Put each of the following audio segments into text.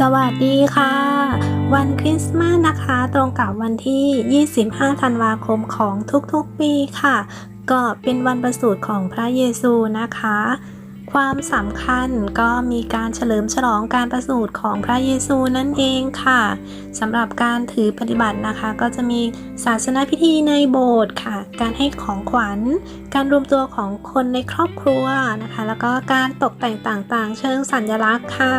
สวัสดีค่ะ วันคริสต์มาสนะคะ ตรงกับวันที่ 25 ธันวาคมของทุกๆปีค่ะ ก็เป็นวันประสูติของพระเยซูนะคะ ความสำคัญก็มีการเฉลิมฉลองการประสูติของพระเยซูนั่นเองค่ะสำหรับการถือปฏิบัตินะคะ ก็จะมีศาสนพิธีในโบสถ์ค่ะ การให้ของขวัญ การรวมตัวของคนในครอบครัวนะคะ แล้วก็การตกแต่งต่างๆ เชิงสัญลักษณ์ค่ะ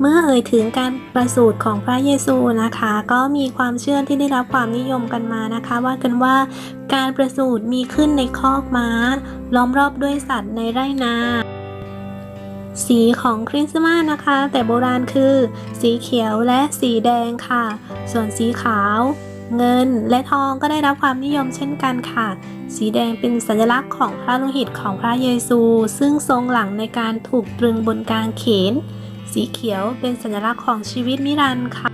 เมื่อเอ่ยถึงการประสูติของพระเยซูนะคะ ก็มีความเชื่อที่ได้รับความนิยมกันมานะคะ ว่ากันว่าการประสูติมีขึ้นในคอกม้า ล้อมรอบด้วยสัตว์ในไร่นา สีของคริสต์มาสนะคะ แต่โบราณคือ สีเขียวและสีแดงค่ะ ส่วนสีขาว เงินและทองก็ได้รับความนิยมเช่นกันค่ะ สีแดงเป็นสัญลักษณ์ของพระโลหิตของพระเยซู ซึ่งทรงหลังในการถูกตรึงบนกางเขน สีเขียวเป็นสัญลักษณ์ของชีวิตนิรันดร์ค่ะ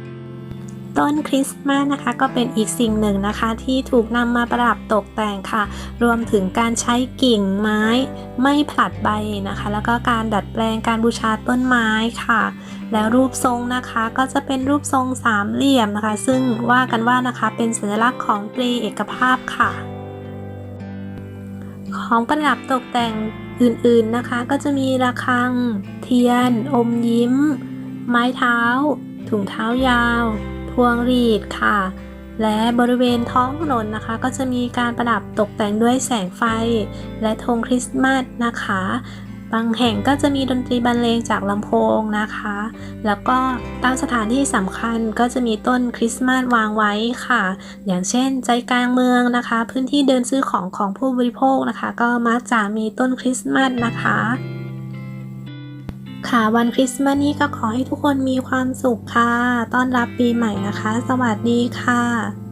ต้นคริสต์มาสนะคะก็เป็นอีกสิ่งหนึ่งนะคะ ที่ถูกนำมาประดับตกแต่งค่ะ รวมถึงการใช้กิ่งไม้ไม่ผลัดใบนะคะ แล้วก็การดัดแปลงการบูชาต้นไม้ค่ะ แล้วรูปทรงนะคะก็จะเป็นรูปทรงสามเหลี่ยมนะคะ ซึ่งว่ากันว่านะคะเป็นสัญลักษณ์ของตรีเอกภาพค่ะ ของประดับตกแต่ง อื่นๆนะคะ ก็จะมีระฆัง เทียน อมยิ้ม ไม้เท้า ถุงเท้ายาว พวงรีดค่ะ และบริเวณท้องถนนนะคะ ก็จะมีการประดับตกแต่งด้วยแสงไฟ และธงคริสต์มาสนะคะ บางแห่งก็จะมีดนตรีบรรเลงจากลำโพงนะคะ แล้วก็ตามสถานที่สำคัญก็จะมีต้นคริสต์มาสวางไว้ค่ะ อย่างเช่น ใจกลางเมืองนะคะ พื้นที่เดินซื้อของของผู้บริโภคนะคะ ก็มักจะมีต้นคริสต์มาสนะคะค่ะวันคริสต์มาสนี้ก็ขอให้ทุกคนมีความสุขค่ะ ต้อนรับปีใหม่นะคะ สวัสดีค่ะ